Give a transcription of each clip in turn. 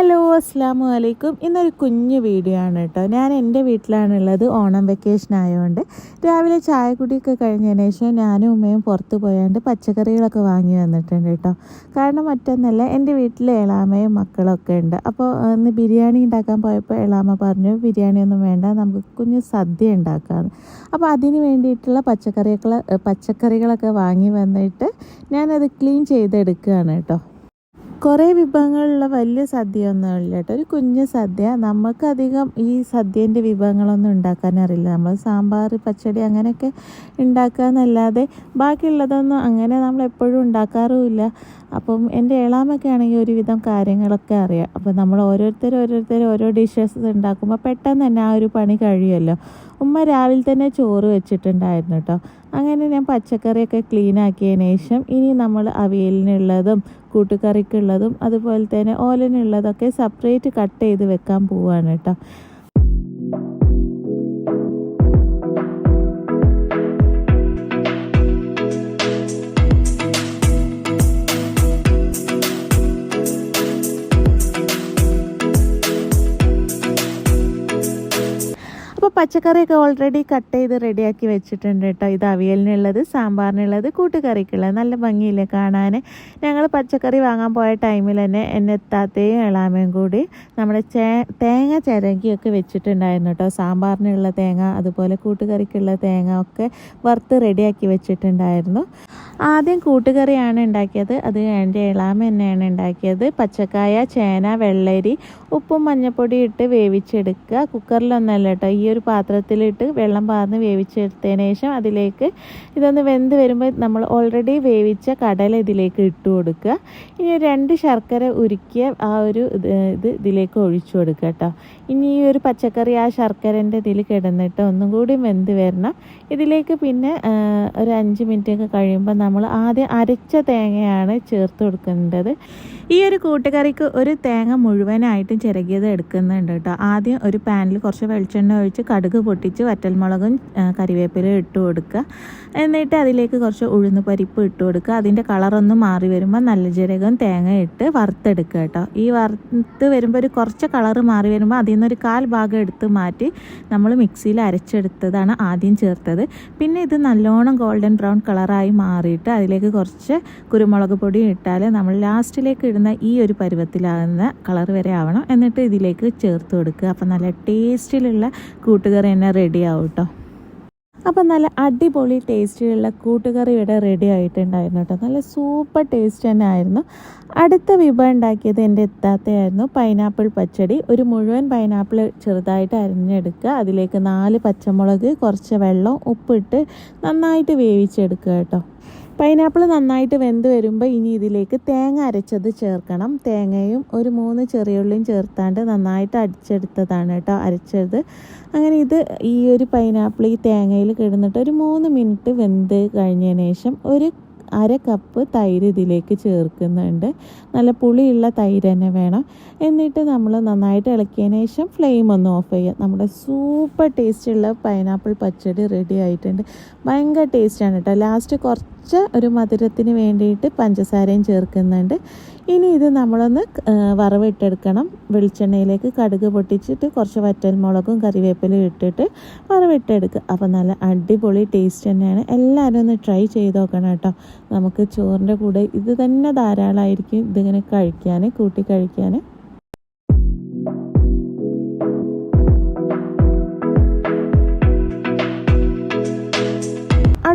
Hello അസ്സാം വലൈക്കും ഇന്നൊരു കുഞ്ഞു വീഡിയോ ആണ് കേട്ടോ. ഞാൻ എന്റെ വീട്ടിലാണുള്ളത്. ഓണം വെക്കേഷൻ ആയതുകൊണ്ട് രാവിലെ ചായക്കുടിയൊക്കെ കഴിഞ്ഞതിന് ശേഷം ഞാനും ഉമ്മയും പുറത്ത് പോയാണ്ട് പച്ചക്കറികളൊക്കെ വാങ്ങി വന്നിട്ടുണ്ട് കേട്ടോ. കാരണം മറ്റൊന്നല്ല എന്റെ വീട്ടിൽ എളാമയും മക്കളൊക്കെ ഉണ്ട്. അപ്പോൾ ഇന്ന് ബിരിയാണി ഉണ്ടാക്കാൻ പോയപ്പോൾ എളാമ പറഞ്ഞു ബിരിയാണി ഒന്നും വേണ്ട നമുക്ക് കുഞ്ഞ് സദ്യ ഉണ്ടാക്കാം അപ്പോൾ അതിന് വേണ്ടിയിട്ടുള്ള പച്ചക്കറികൾ പച്ചക്കറികളൊക്കെ വാങ്ങി വന്നിട്ട് ഞാനത് ക്ലീൻ ചെയ്തെടുക്കുകയാണ് കേട്ടോ. കുറേ വിഭവങ്ങളുള്ള വലിയ സദ്യ ഒന്നും ഇല്ല കേട്ടോ. ഒരു കുഞ്ഞു സദ്യ. നമുക്കധികം ഈ സദ്യേന്റെ വിഭവങ്ങളൊന്നും ഉണ്ടാക്കാൻ അറിയില്ല. നമ്മൾ സാമ്പാർ പച്ചടി അങ്ങനെയൊക്കെ ഉണ്ടാക്കാന്നല്ലാതെ ബാക്കിയുള്ളതൊന്നും അങ്ങനെ നമ്മൾ എപ്പോഴും ഉണ്ടാക്കാറുമില്ല അപ്പം എന്റെ ഏളാമൊക്കെ ആണെങ്കിൽ ഒരുവിധം കാര്യങ്ങളൊക്കെ അറിയാം. അപ്പം നമ്മൾ ഓരോരുത്തർ ഓരോരുത്തർ ഓരോ ഡിഷസ് ഉണ്ടാക്കുമ്പോൾ പെട്ടെന്ന് തന്നെ ആ ഒരു പണി കഴിയുമല്ലോ. ഉമ്മ രാവിലെ തന്നെ ചോറ് വെച്ചിട്ടുണ്ടായിരുന്നു കേട്ടോ അങ്ങനെ ഞാൻ പച്ചക്കറിയൊക്കെ ക്ലീൻ ആക്കിയതിന് ശേഷം ഇനി നമ്മൾ അവിയലിനുള്ളതും കൂട്ടുകറിക്കുള്ളതും അതുപോലെ തന്നെ ഓലനുള്ളതൊക്കെ സെപ്പറേറ്റ് കട്ട് ചെയ്ത് വെക്കാൻ പോവാണ് കേട്ടോ പച്ചക്കറിയൊക്കെ ഓൾറെഡി കട്ട് ചെയ്ത് റെഡിയാക്കി വെച്ചിട്ടുണ്ട് കേട്ടോ. ഇത് അവിയലിനുള്ളത് സാമ്പാറിനുള്ളത് കൂട്ടുകറിക്കുള്ളത്. നല്ല ഭംഗിയില്ലേ കാണാൻ ഞങ്ങൾ പച്ചക്കറി വാങ്ങാൻ പോയ ടൈമിൽ തന്നെ എന്നെ എത്താത്തയും ഇളാമയും കൂടി നമ്മുടെ ചേ തേങ്ങ ചിരകിയൊക്കെ വെച്ചിട്ടുണ്ടായിരുന്നു കേട്ടോ. സാമ്പാറിനുള്ള തേങ്ങ അതുപോലെ കൂട്ടുകറിക്കുള്ള തേങ്ങ ഒക്കെ വറുത്ത് റെഡിയാക്കി വെച്ചിട്ടുണ്ടായിരുന്നു. ആദ്യം കൂട്ടുകറിയാണ് ഉണ്ടാക്കിയത്. അത് എന്റെ ഇളാമ തന്നെയാണ് ഉണ്ടാക്കിയത്. പച്ചക്കായ ചേന വെള്ളരി ഉപ്പും മഞ്ഞൾപ്പൊടി ഇട്ട് വേവിച്ചെടുക്കുക. കുക്കറിലൊന്നല്ല കേട്ടോ. ഈ ഒരു പാത്രത്തിലിട്ട് വെള്ളം പാർന്ന് വേവിച്ചെടുത്തതിന് ശേഷം അതിലേക്ക് ഇതൊന്ന് വെന്ത് വരുമ്പോൾ നമ്മൾ ഓൾറെഡി വേവിച്ച കടല ഇതിലേക്ക് ഇട്ട് കൊടുക്കുക. ഇനി രണ്ട് ശർക്കര ഉരുക്കിയ ആ ഒരു ഇത് ഇതിലേക്ക് ഒഴിച്ചു കൊടുക്കുക കേട്ടോ. ഇനി ഈ ഒരു പച്ചക്കറി ആ ശർക്കരന്റെ ഇതിൽ കിടന്നിട്ട് ഒന്നും കൂടി വെന്ത് വരണം. ഇതിലേക്ക് പിന്നെ ഒരു അഞ്ച് മിനിറ്റൊക്കെ കഴിയുമ്പോൾ നമ്മൾ ആദ്യം അരച്ച തേങ്ങയാണ് ചേർത്ത് കൊടുക്കേണ്ടത്. ഈ ഒരു കൂട്ടുകറിക്ക് ഒരു തേങ്ങ മുഴുവനായിട്ടും ചിരകിയത് എടുക്കുന്നുണ്ട് കേട്ടോ. ആദ്യം ഒരു പാനിൽ കുറച്ച് വെളിച്ചെണ്ണ ഒഴിച്ച് കടുക് പൊട്ടിച്ച് വറ്റൽമുളകും കറിവേപ്പിലും കറിവേപ്പിലയും ഇട്ട് കൊടുക്കുക. എന്നിട്ട് അതിലേക്ക് കുറച്ച് ഉഴുന്ന് പരിപ്പ് ഇട്ട് കൊടുക്കുക. അതിന്റെ കളറൊന്ന് മാറി വരുമ്പോൾ നല്ല ജീരകം തേങ്ങ ഇട്ട് വറുത്തെടുക്കുക കേട്ടോ. ഈ വറുത്ത് വരുമ്പോൾ ഒരു കുറച്ച് കളറ് മാറി വരുമ്പോൾ അതിൽ നിന്നൊരു കാൽ ഭാഗം എടുത്ത് മാറ്റി നമ്മൾ മിക്സിയിൽ അരച്ചെടുത്തതാണ് ആദ്യം ചേർത്തത്. പിന്നെ ഇത് നല്ലോണം ഗോൾഡൻ ബ്രൗൺ കളറായി മാറിയിട്ട് അതിലേക്ക് കുറച്ച് കുരുമുളക് പൊടി ഇട്ടാൽ നമ്മൾ ലാസ്റ്റിലേക്ക് ഇടുന്ന ഈ ഒരു പരുവത്തിലാകുന്ന കളർ വരെ ആവണം. എന്നിട്ട് ഇതിലേക്ക് ചേർത്ത് കൊടുക്കുക. അപ്പം നല്ല ടേസ്റ്റിലുള്ള കൂട്ടുകറി തന്നെ റെഡി ആവും കേട്ടോ അപ്പം നല്ല അടിപൊളി ടേസ്റ്റിലുള്ള കൂട്ടുകറി ഇവിടെ റെഡി ആയിട്ടുണ്ടായിരുന്നു കേട്ടോ നല്ല സൂപ്പർ ടേസ്റ്റ് തന്നെ ആയിരുന്നു. അടുത്ത വിഭവം ഉണ്ടാക്കിയത് എന്റെ എത്താത്തയായിരുന്നു. പൈനാപ്പിൾ പച്ചടി. ഒരു മുഴുവൻ പൈനാപ്പിൾ ചെറുതായിട്ട് അരിഞ്ഞെടുക്കുക. അതിലേക്ക് നാല് പച്ചമുളക് കുറച്ച് വെള്ളം ഉപ്പിട്ട് നന്നായിട്ട് വേവിച്ചെടുക്കുക കേട്ടോ പൈനാപ്പിൾ നന്നായിട്ട് വെന്ത് വരുമ്പോൾ ഇനി ഇതിലേക്ക് തേങ്ങ അരച്ചത് ചേർക്കണം. തേങ്ങയും ഒരു മൂന്ന് ചെറിയുള്ളിയും ചേർത്താണ്ട് നന്നായിട്ട് അടിച്ചെടുത്തതാണ് കേട്ടോ അരച്ചത്. അങ്ങനെ ഇത് ഈ ഒരു പൈനാപ്പിൾ ഈ തേങ്ങയിൽ കിടന്നിട്ട് ഒരു മൂന്ന് മിനിറ്റ് വെന്ത് കഴിഞ്ഞതിന് ശേഷം ഒരു അര കപ്പ് തൈര് ഇതിലേക്ക് ചേർക്കുന്നുണ്ട്. നല്ല പുളിയുള്ള തൈര് തന്നെ വേണം. എന്നിട്ട് നമ്മൾ നന്നായിട്ട് ഇളക്കിയതിന് ശേഷം ഫ്ലെയിം ഒന്ന് ഓഫ് ചെയ്യുക നമ്മുടെ സൂപ്പർ ടേസ്റ്റുള്ള പൈനാപ്പിൾ പച്ചടി റെഡി ആയിട്ടുണ്ട്. ഭയങ്കര ടേസ്റ്റാണ് കേട്ടോ. ലാസ്റ്റ് കുറച്ച് ഒരു മധുരത്തിന് വേണ്ടിയിട്ട് പഞ്ചസാരയും ചേർക്കുന്നുണ്ട്. ഇനി ഇത് നമ്മളൊന്ന് വറവിട്ടെടുക്കണം. വെളിച്ചെണ്ണയിലേക്ക് കടുക് പൊട്ടിച്ചിട്ട് കുറച്ച് വറ്റൽമുളകും കറിവേപ്പിലും ഇട്ടിട്ട് വറവിട്ടെടുക്കുക. അപ്പോൾ നല്ല അടിപൊളി ടേസ്റ്റ് തന്നെയാണ്. എല്ലാവരും ഒന്ന് ട്രൈ ചെയ്ത് നോക്കണം കേട്ടോ. നമുക്ക് ചോറിന്റെ കൂടെ ഇത് തന്നെ ധാരാളമായിരിക്കും ഇതിങ്ങനെ കഴിക്കാൻ കൂട്ടി കഴിക്കാൻ.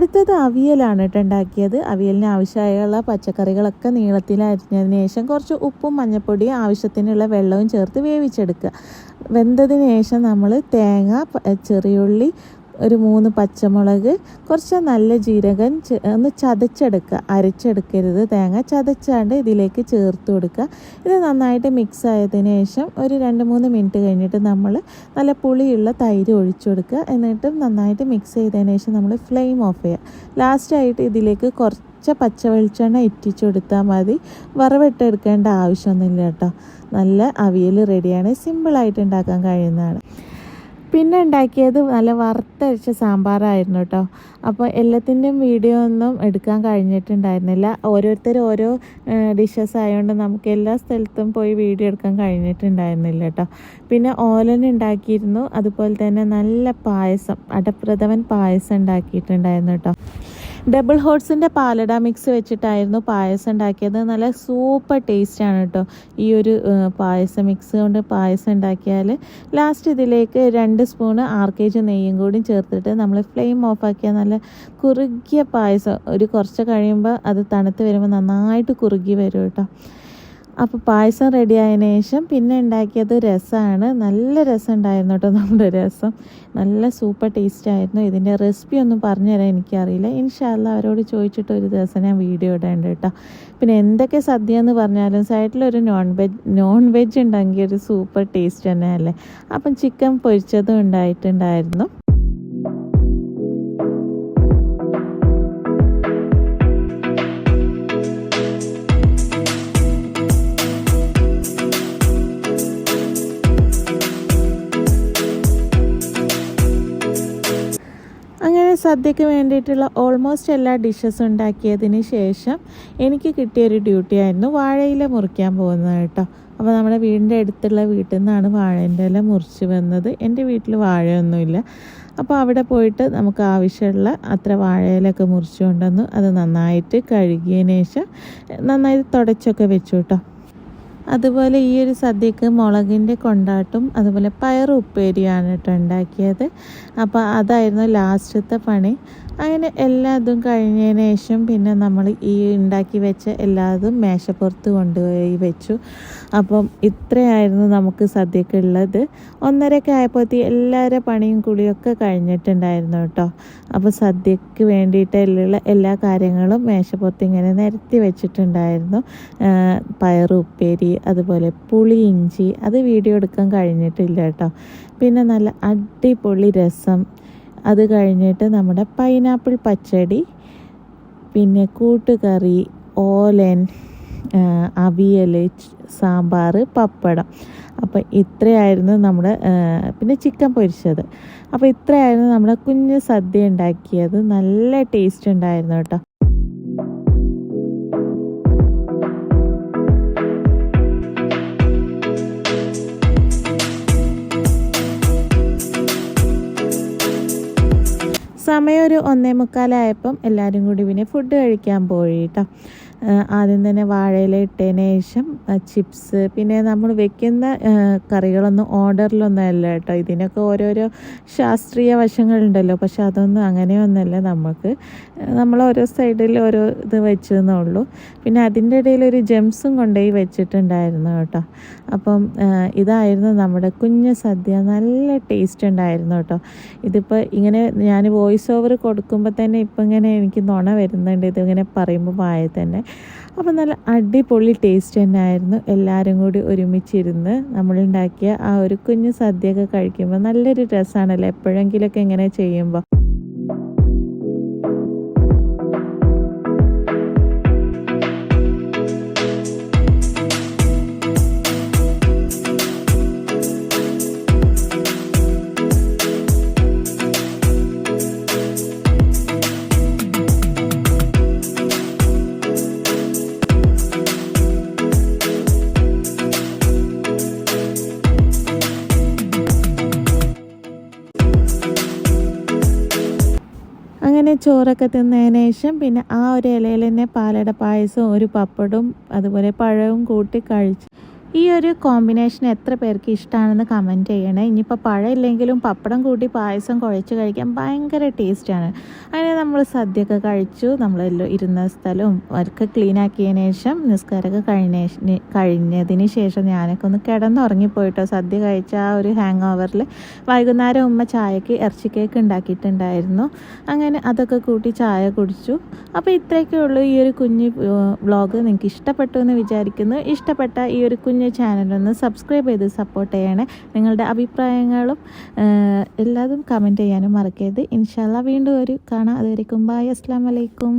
അടുത്തത് അവിയലാണ് കേട്ടോ ഉണ്ടാക്കിയത്. അവിയലിന് ആവശ്യമായുള്ള പച്ചക്കറികളൊക്കെ നീളത്തിൽ അരിഞ്ഞതിന് ശേഷം കുറച്ച് ഉപ്പും മഞ്ഞൾപ്പൊടിയും ആവശ്യത്തിനുള്ള വെള്ളവും ചേർത്ത് വേവിച്ചെടുക്കുക. വെന്തതിന് ശേഷം നമ്മൾ തേങ്ങ ചെറിയുള്ളി ഒരു മൂന്ന് പച്ചമുളക് കുറച്ച് നല്ല ജീരകം ഒന്ന് ചതച്ചെടുക്കുക. അരച്ചെടുക്കരുത്. തേങ്ങ ചതച്ചാണ്ട് ഇതിലേക്ക് ചേർത്ത് കൊടുക്കുക. ഇത് നന്നായിട്ട് മിക്സ് ആയതിനു ശേഷം ഒരു രണ്ട് മൂന്ന് മിനിറ്റ് കഴിഞ്ഞിട്ട് നമ്മൾ നല്ല പുളിയുള്ള തൈര് ഒഴിച്ചു കൊടുക്കുക. എന്നിട്ടും നന്നായിട്ട് മിക്സ് ചെയ്തതിന് ശേഷം നമ്മൾ ഫ്ലെയിം ഓഫ് ചെയ്യുക. ലാസ്റ്റായിട്ട് ഇതിലേക്ക് കുറച്ച് പച്ച വെളിച്ചെണ്ണ ഇറ്റിച്ചു കൊടുത്താൽ മതി. വറവിട്ടെടുക്കേണ്ട ആവശ്യമൊന്നുമില്ല കേട്ടോ. നല്ല അവിയൽ റെഡിയാണ് സിമ്പിളായിട്ട് ഉണ്ടാക്കാൻ കഴിയുന്നതാണ്. പിന്നെ ഉണ്ടാക്കിയത് നല്ല വറുത്തരച്ച സാമ്പാറായിരുന്നു കേട്ടോ. അപ്പോൾ എല്ലാത്തിന്റെയും വീഡിയോ ഒന്നും എടുക്കാൻ കഴിഞ്ഞിട്ടുണ്ടായിരുന്നില്ല. ഓരോരുത്തർ ഓരോ ഡിഷസ് ആയതുകൊണ്ട് നമുക്ക് എല്ലാ സ്ഥലത്തും പോയി വീഡിയോ എടുക്കാൻ കഴിഞ്ഞിട്ടുണ്ടായിരുന്നില്ല കേട്ടോ. പിന്നെ ഓലൻ ഉണ്ടാക്കിയിരുന്നു. അതുപോലെ തന്നെ നല്ല പായസം അടപ്രഥമൻ പായസം ഉണ്ടാക്കിയിട്ടുണ്ടായിരുന്നു കേട്ടോ. ഡബിൾ ഹോട്ട്സിന്റെ പാലട മിക്സ് വെച്ചിട്ടായിരുന്നു പായസം ഉണ്ടാക്കിയത്. നല്ല സൂപ്പർ ടേസ്റ്റാണ് കേട്ടോ ഈ ഒരു പായസം മിക്സ് കൊണ്ട് പായസം ഉണ്ടാക്കിയാൽ ലാസ്റ്റ് ഇതിലേക്ക് രണ്ട് സ്പൂണ് ആർ കെ ജി നെയ്യും കൂടി ചേർത്തിട്ട് നമ്മൾ ഫ്ലെയിം ഓഫാക്കിയാൽ നല്ല കുറുകിയ പായസം. ഒരു കുറച്ച് കഴിയുമ്പോൾ അത് തണുത്ത് വരുമ്പോൾ നന്നായിട്ട് കുറുകി വരും കേട്ടോ അപ്പോൾ പായസം റെഡി ആയതിനു ശേഷം പിന്നെ ഉണ്ടാക്കിയത് രസമാണ് നല്ല രസം ഉണ്ടായിരുന്നു കേട്ടോ നമ്മുടെ രസം. നല്ല സൂപ്പർ ടേസ്റ്റ് ആയിരുന്നു. ഇതിന്റെ റെസിപ്പി ഒന്നും പറഞ്ഞുതരാൻ എനിക്കറിയില്ല. ഇൻഷാല്ല അവരോട് ചോദിച്ചിട്ട് ഒരു ദിവസം ഞാൻ വീഡിയോ ഇടേണ്ട കേട്ടോ. പിന്നെ എന്തൊക്കെ സദ്യ എന്ന് പറഞ്ഞാലും സൈഡിലൊരു നോൺ വെജ് നോൺ വെജ് ഉണ്ടെങ്കിൽ ഒരു സൂപ്പർ ടേസ്റ്റ് തന്നെയല്ലേ? അപ്പം ചിക്കൻ പൊരിച്ചതും ഉണ്ടായിട്ടുണ്ടായിരുന്നു. സദ്യക്ക് വേണ്ടിയിട്ടുള്ള ഓൾമോസ്റ്റ് എല്ലാ ഡിഷസ് ഉണ്ടാക്കിയതിന് ശേഷം എനിക്ക് കിട്ടിയൊരു ഡ്യൂട്ടി ആയിരുന്നു വാഴയില മുറിക്കാൻ പോകുന്നത് കേട്ടോ. അപ്പോൾ നമ്മുടെ വീടിന്റെ അടുത്തുള്ള വീട്ടിൽ നിന്നാണ് വാഴേന്റെ ഇല മുറിച്ച് വന്നത്. എന്റെ വീട്ടിൽ വാഴയൊന്നുമില്ല. അപ്പോൾ അവിടെ പോയിട്ട് നമുക്ക് ആവശ്യമുള്ള അത്ര വാഴയിലൊക്കെ മുറിച്ച് കൊണ്ടുവന്നു അത് നന്നായിട്ട് കഴുകിയതിന് ശേഷം നന്നായിട്ട് തുടച്ചൊക്കെ വെച്ചു കേട്ടോ. അതുപോലെ ഈ ഒരു സദ്യക്ക് മുളകിന്റെ കൊണ്ടാട്ടും അതുപോലെ പയർ ഉപ്പേരിയാണ് കേട്ടോ ഉണ്ടാക്കിയത്. അപ്പോൾ അതായിരുന്നു ലാസ്റ്റത്തെ പണി. അങ്ങനെ എല്ലാതും കഴിഞ്ഞതിന് ശേഷം പിന്നെ നമ്മൾ ഈ ഉണ്ടാക്കി വെച്ച എല്ലാതും മേശപ്പുറത്ത് കൊണ്ടുപോയി വെച്ചു. അപ്പം ഇത്രയായിരുന്നു നമുക്ക് സദ്യക്കുള്ളത് ഒന്നരയൊക്കെ ആയപ്പോഴത്തേ എല്ലാവരുടെ പണിയും കുളിയൊക്കെ കഴിഞ്ഞിട്ടുണ്ടായിരുന്നു കേട്ടോ. അപ്പോൾ സദ്യക്ക് വേണ്ടിയിട്ടുള്ള എല്ലാ കാര്യങ്ങളും മേശപ്പുറത്ത് ഇങ്ങനെ നിരത്തി വെച്ചിട്ടുണ്ടായിരുന്നു. പയറുപ്പേരി അതുപോലെ പുളി ഇഞ്ചി അത് വീഡിയോ എടുക്കാൻ കഴിഞ്ഞിട്ടില്ല കേട്ടോ. പിന്നെ നല്ല അടിപൊളി രസം. അത് കഴിഞ്ഞിട്ട് നമ്മുടെ പൈനാപ്പിൾ പച്ചടി പിന്നെ കൂട്ടുകറി ഓലൻ അവിയൽ സാമ്പാർ പപ്പടം. അപ്പോൾ ഇത്രയായിരുന്നു നമ്മുടെ പിന്നെ ചിക്കൻ പൊരിച്ചത്. അപ്പോൾ ഇത്രയായിരുന്നു നമ്മുടെ കുഞ്ഞ് സദ്യ ഉണ്ടാക്കിയത്. നല്ല ടേസ്റ്റ് ഉണ്ടായിരുന്നു കേട്ടോ. സമയം ഒരു ഒന്നേ മുക്കാലായപ്പം എല്ലാവരും കൂടി പിന്നെ ഫുഡ് കഴിക്കാൻ പോയി കേട്ടോ ആദ്യം തന്നെ വാഴയില ഇട്ടതിന് ശേഷം ചിപ്സ്. പിന്നെ നമ്മൾ വെക്കുന്ന കറികളൊന്നും ഓർഡറിലൊന്നും അല്ല കേട്ടോ. ഇതിനൊക്കെ ഓരോരോ ശാസ്ത്രീയ വശങ്ങളുണ്ടല്ലോ. പക്ഷെ അതൊന്നും അങ്ങനെയൊന്നുമല്ല നമുക്ക്. നമ്മൾ ഓരോ സൈഡിൽ ഓരോ ഇത് വെച്ചെന്നേ ഉള്ളൂ പിന്നെ അതിന്റെ ഇടയിൽ ഒരു ജെംസും കൊണ്ടുപോയി വെച്ചിട്ടുണ്ടായിരുന്നു കേട്ടോ. അപ്പം ഇതായിരുന്നു നമ്മുടെ കുഞ്ഞ് സദ്യ. നല്ല ടേസ്റ്റ് ഉണ്ടായിരുന്നു കേട്ടോ. ഇതിപ്പോൾ ഇങ്ങനെ ഞാൻ വോയിസ് ഓവർ കൊടുക്കുമ്പോൾ തന്നെ ഇപ്പം ഇങ്ങനെ എനിക്ക് നുണ വരുന്നുണ്ട്. ഇതിങ്ങനെ പറയുമ്പോൾ വായ തന്നെ അപ്പം നല്ല അടിപൊളി ടേസ്റ്റ് തന്നെ ആയിരുന്നു എല്ലാവരും കൂടി ഒരുമിച്ചിരുന്ന് നമ്മളുണ്ടാക്കിയ ആ ഒരു കുഞ്ഞു സദ്യയൊക്കെ കഴിക്കുമ്പോൾ നല്ലൊരു രസമാണല്ലോ എപ്പോഴെങ്കിലുമൊക്കെ ഇങ്ങനെ ചെയ്യുമ്പോൾ ചോറൊക്കെ തിന്നതിന് ശേഷം പിന്നെ ആ ഒരു ഇലയിൽ തന്നെ പാലട പായസവും ഒരു പപ്പടവും അതുപോലെ പഴവും കൂട്ടി കഴിച്ചു. ഈ ഒരു കോമ്പിനേഷൻ എത്ര പേർക്ക് ഇഷ്ടമാണെന്ന് കമന്റ് ചെയ്യണേ. ഇനിയിപ്പോൾ പഴം ഇല്ലെങ്കിലും പപ്പടം കൂട്ടി പായസം കുഴച്ച് കഴിക്കാൻ ഭയങ്കര ടേസ്റ്റാണ് അങ്ങനെ നമ്മൾ സദ്യയൊക്കെ കഴിച്ചു. നമ്മളെല്ലാം ഇരുന്ന സ്ഥലവും ഒക്കെ ക്ലീൻ ആക്കിയതിന് ശേഷം നിസ്കാരമൊക്കെ കഴിഞ്ഞ കഴിഞ്ഞതിന് ശേഷം ഞാനൊക്കെ ഒന്ന് കിടന്നുറങ്ങിപ്പോയിട്ടോ. സദ്യ കഴിച്ച ആ ഒരു ഹാങ് ഓവറിൽ വൈകുന്നേരം ഉമ്മ ചായക്ക് ഇറച്ചി കേക്ക് ഉണ്ടാക്കിയിട്ടുണ്ടായിരുന്നു. അങ്ങനെ അതൊക്കെ കൂട്ടി ചായ കുടിച്ചു. അപ്പോൾ ഇത്രയൊക്കെ ഉള്ളൂ ഈ ഒരു കുഞ്ഞ് വ്ളോഗ് നിങ്ങൾക്ക് ഇഷ്ടപ്പെട്ടു എന്ന് വിചാരിക്കുന്നു. ഇഷ്ടപ്പെട്ട ഈ ഒരു കുഞ്ഞ് ചാനലൊന്ന് സബ്സ്ക്രൈബ് ചെയ്ത് സപ്പോർട്ട് ചെയ്യണേ. നിങ്ങളുടെ അഭിപ്രായങ്ങളും എല്ലാതും കമന്റ് ചെയ്യാനും മറക്കരുത്. ഇൻഷാല്ല വീണ്ടും ഒരു കാണാം. അതുവരെക്കും ബായ് അസ്സാം വലൈക്കും